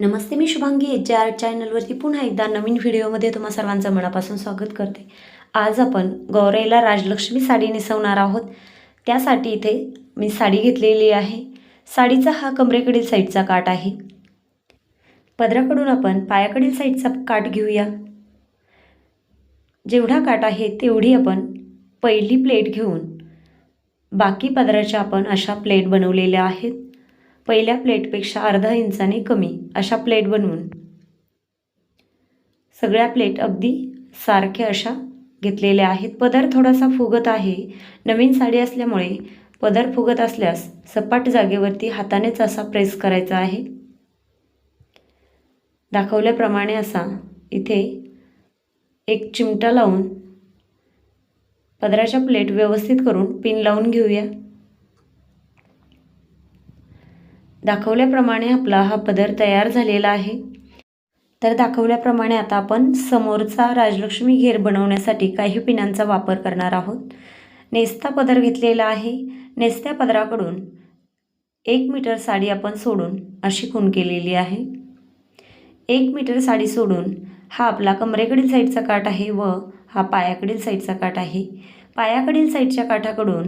नमस्ते मी Shubhangi H J R चॅनलवरती पुन्हा एकदा नवीन व्हिडिओमध्ये तुम्हा सर्वांचं मनापासून स्वागत करते. आज आपण गौराईला राजलक्ष्मी साडी नेसवणार आहोत. त्यासाठी इथे मी साडी घेतलेली आहे. साडीचा हा कमरेकडील साईडचा काठ आहे. पदराकडून आपण पायाकडील साईडचा काठ घेऊया. जेवढा काठ आहे तेवढी आपण पहिली प्लेट घेऊन बाकी पदराच्या आपण अशा प्लेट बनवलेल्या आहेत. पहिल्या प्लेटपेक्षा अर्धा इंचाने कमी अशा प्लेट बनवून. सगळ्या प्लेट अगदी सारख्या अशा घेतलेल्या आहेत. पदर थोडासा फुगत आहे. नवीन साडी असल्यामुळे पदर फुगत असल्यास सपाट जागेवरती हातानेच असा प्रेस करायचा आहे. दाखवल्याप्रमाणे असा इथे एक चिमटा लावून पदराच्या प्लेट व्यवस्थित करून पिन लावून घेऊया. दाखवल्याप्रमाणे आपला हा पदर तयार झालेला आहे. तर दाखवल्याप्रमाणे आता आपण समोरचा राजलक्ष्मी घेर बनवण्यासाठी काही पिनांचा वापर करणार आहोत. नेस्ता पदर घेतलेला आहे. नेस्त्या पदराकडून एक मीटर साडी आपण सोडून अशी खून केलेली आहे. एक मीटर साडी सोडून हा आपला कमरेकडील साईडचा काठ आहे व हा पायाकडील साईडचा काठ आहे. पायाकडील साईडच्या काठाकडून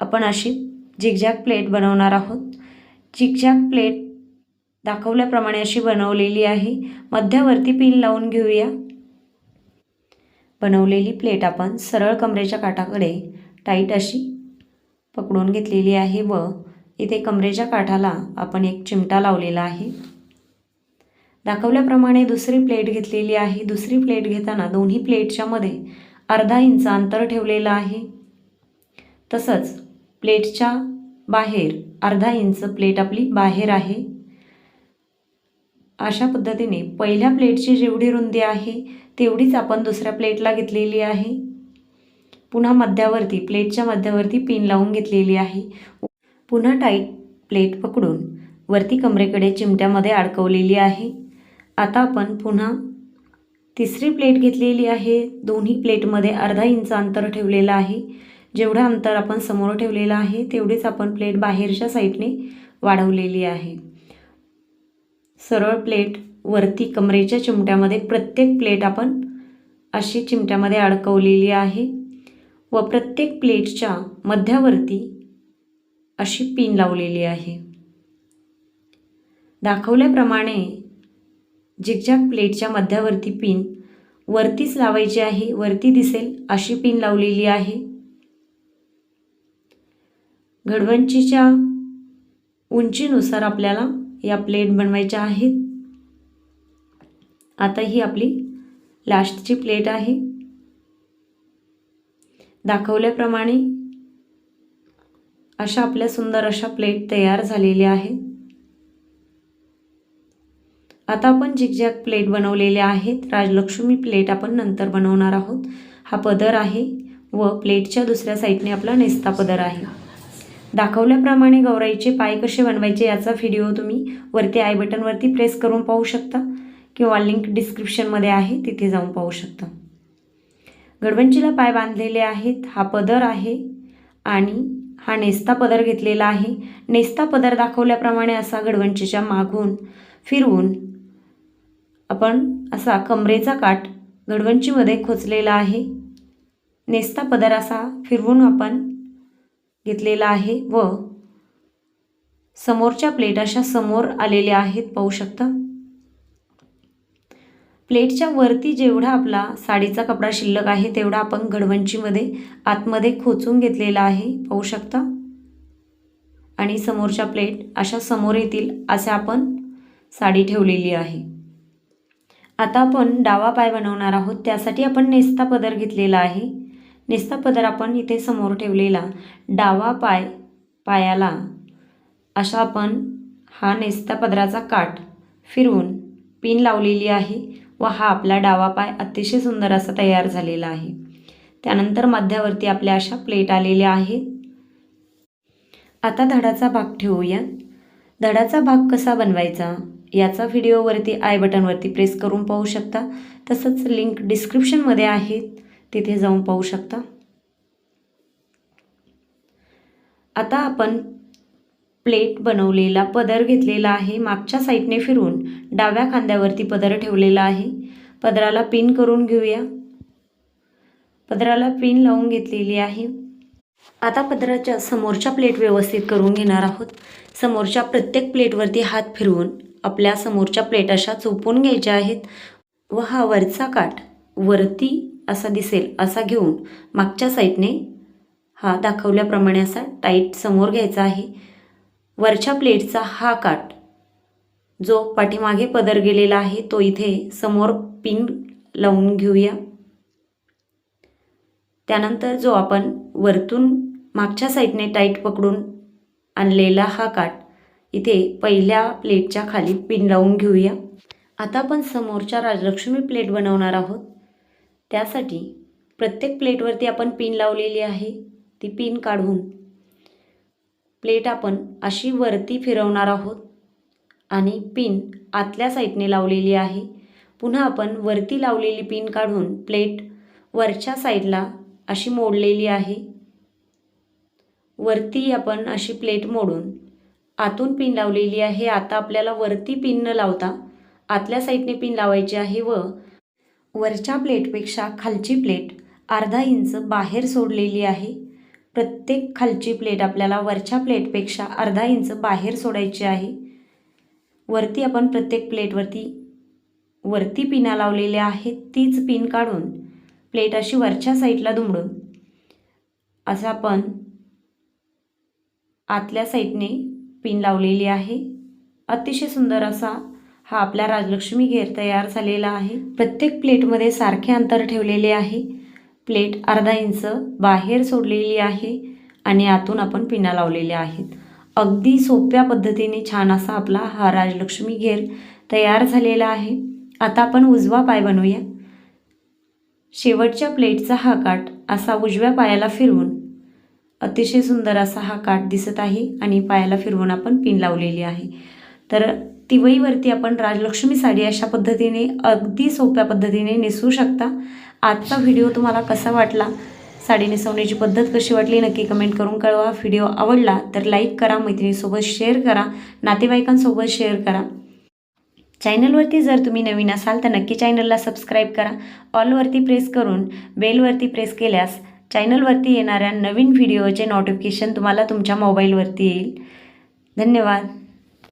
आपण अशी झिगझॅग प्लेट बनवणार आहोत. चिकचाक प्लेट दाखवल्याप्रमाणे अशी बनवलेली आहे. मध्यावरती पिन लावून घेऊया. बनवलेली प्लेट आपण सरळ कमरेच्या काठाकडे टाईट अशी पकडून घेतलेली आहे व इथे कमरेच्या काठाला आपण एक चिमटा लावलेला आहे. दाखवल्याप्रमाणे दुसरी प्लेट घेतलेली आहे. दुसरी प्लेट घेताना दोन्ही प्लेटच्यामध्ये अर्धा इंच अंतर ठेवलेलं आहे. तसंच प्लेटच्या बाहेर. अर्धा इंच प्लेट आपली बाहेर आहे. अशा पद्धतीने पहिल्या प्लेटची जेवढी रुंदी आहे तेवढीच आपण दुसऱ्या प्लेटला घेतलेली आहे. पुन्हा मध्यावरती प्लेटच्या मध्यावरती पिन लावून घेतलेली आहे. पुन्हा टाईट प्लेट पकडून वरती कमरेकडे चिमट्यामध्ये अडकवलेली आहे. आता आपण पुन्हा तिसरी प्लेट घेतलेली आहे. दोन्ही प्लेटमध्ये अर्धा इंच अंतर ठेवलेलं आहे. जेवढं अंतर आपण समोर ठेवलेलं आहे तेवढीच आपण प्लेट बाहेरच्या साईडने वाढवलेली आहे. सरळ प्लेट वरती कमरेच्या चिमट्यामध्ये प्रत्येक प्लेट आपण अशी चिमट्यामध्ये अडकवलेली आहे व प्रत्येक प्लेटच्या मध्यावरती अशी पिन लावलेली आहे. दाखवल्याप्रमाणे झिगझॅग प्लेटच्या मध्यावरती पिन वरतीच लावायची आहे वरती दिसेल अशी पिन लावलेली आहे. घडवंचीच्या उंचीनुसार आपल्याला या प्लेट बनवायच्या आहेत. आता ही आपली लास्टची प्लेट आहे. दाखवल्याप्रमाणे अशा आपल्या सुंदर अशा प्लेट तयार झालेल्या आहेत. आता आपण झिगझॅग प्लेट बनवलेल्या आहेत राजलक्ष्मी प्लेट आपण नंतर बनवणार आहोत. हा पदर आहे व प्लेटच्या दुसऱ्या साईडने आपला नेस्ता पदर आहे. दाखवल्याप्रमाणे गौराईचे पाय कसे बनवायचे याचा व्हिडिओ तुम्ही वरती आय बटनवरती प्रेस करून पाहू शकता किंवा लिंक डिस्क्रिप्शनमध्ये आहे तिथे जाऊन पाहू शकता. गडवंचीला पाय बांधलेले आहेत हा पदर आहे आणि हा नेस्ता पदर घेतलेला आहे. नेस्ता पदर दाखवल्याप्रमाणे असा गडवंचीच्या मागून फिरवून आपण असा कमरेचा काठ गडवंचीमध्ये खोचलेला आहे. नेस्ता पदर असा फिरवून आपण घेतलेला आहे व समोरच्या प्लेट अशा समोर आलेल्या आहेत पाहू शकता? प्लेटच्या वरती जेवढा आपला साडीचा कपडा शिल्लक आहे तेवढा आपण घडवंचीमध्ये आतमध्ये खोचून घेतलेला आहे पाहू शकता? आणि समोरच्या प्लेट अशा समोर येतील असे आपण साडी ठेवलेली आहे. आता आपण डावा पाय बनवणार आहोत त्यासाठी आपण नेस्ता पदर घेतलेला आहे. नेस्ता पदर आपण इथे समोर ठेवलेला डावा पाय पायाला. अशा आपण हा नेस्ता पदराचा काठ फिरवून पिन लावलेली आहे व हा आपला डावा पाय अतिशय सुंदर असा तयार झालेला आहे. त्यानंतर मध्यावरती आपल्या अशा प्लेट आलेल्या आहेत. आता धडाचा भाग ठेवूया. धडाचा भाग कसा बनवायचा याचा व्हिडिओवरती आय बटनवरती प्रेस करून पाहू शकता. तसंच लिंक डिस्क्रिप्शनमध्ये आहेत तिथे जाऊन पाहू शकता. आता आपण प्लेट बनवलेला पदर घेतलेला आहे. मागच्या साईडने फिरून डाव्या खांद्यावरती पदर ठेवलेला आहे. पदराला पिन करून घेऊया. पदराला पिन लावून घेतलेली आहे. आता पदराच्या समोरच्या प्लेट व्यवस्थित करून घेणार आहोत. समोरच्या प्रत्येक प्लेटवरती हात फिरवून आपल्या समोरच्या प्लेट अशा चोपून घ्यायच्या आहेत. व हा वरचा काठ वरती असा दिसेल असा घेऊन मागच्या साईडने हा दाखवल्याप्रमाणे असा टाईट समोर घ्यायचा आहे. वरच्या प्लेटचा हा काठ जो पाठीमागे पदर गेलेला आहे तो इथे समोर पिन लावून घेऊया. त्यानंतर जो आपण वरतून मागच्या साईडने टाईट पकडून आणलेला हा काठ इथे पहिल्या प्लेटच्या खाली पिन लावून घेऊया. आता आपण समोरच्या राजलक्ष्मी प्लेट बनवणार आहोत. त्यासाठी प्रत्येक प्लेटवरती आपण पिन लावलेली आहे. ती पिन काढून प्लेट आपण अशी वरती फिरवणार आहोत आणि पिन आतल्या साईडने लावलेली आहे. पुन्हा आपण वरती लावलेली पिन काढून प्लेट वरच्या साईडला अशी मोडलेली आहे. वरती आपण अशी प्लेट मोडून आतून पिन लावलेली आहे. आता आपल्याला वरती पिन न लावता आतल्या साईडने पिन लावायची आहे व वरच्या प्लेटपेक्षा खालची प्लेट अर्धा इंच बाहेर सोडलेली आहे. प्रत्येक खालची प्लेट आपल्याला वरच्या प्लेटपेक्षा अर्धा इंच बाहेर सोडायची आहे. वरती आपण प्रत्येक प्लेटवरती वरती पिना लावलेल्या आहेत. तीच पिन काढून प्लेट अशी वरच्या साईडला दुमडून असं आपण आतल्या साईडने पिन लावलेली आहे. अतिशय सुंदर असा हा आपला राजलक्ष्मी घेर तयार झालेला आहे. प्रत्येक प्लेटमध्ये सारखे अंतर ठेवलेले आहे. प्लेट अर्धा इंच बाहेर सोडलेली आहे आणि आतून आपण पिना लावलेल्या आहेत. अगदी सोप्या पद्धतीने छान असा आपला हा राजलक्ष्मी घेर तयार झालेला आहे. आता आपण उजवा पाय बनवूया. शेवटच्या प्लेटचा हा काठ असा उजव्या पायाला फिरवून अतिशय सुंदर असा हा काठ दिसत आहे आणि पायाला फिरवून आपण पिन लावलेली आहे. तर तिवईवरती आपण राजलक्ष्मी साडी अशा पद्धतीने अगदी सोप्या पद्धतीने नेसू शकता. आजचा व्हिडिओ तुम्हाला कसा वाटला? साडी नेसवण्याची पद्धत कशी वाटली? नक्की कमेंट करून कळवा. व्हिडिओ आवडला तर लाईक करा मैत्रिणीसोबत शेअर करा नातेवाईकांसोबत शेअर करा. चॅनलवरती जर तुम्ही नवीन असाल तर नक्की चॅनलला सबस्क्राईब करा. ऑलवरती प्रेस करून बेलवरती प्रेस केल्यास चॅनलवरती येणाऱ्या नवीन व्हिडिओचे नोटिफिकेशन तुम्हाला तुमच्या मोबाईलवरती येईल. धन्यवाद.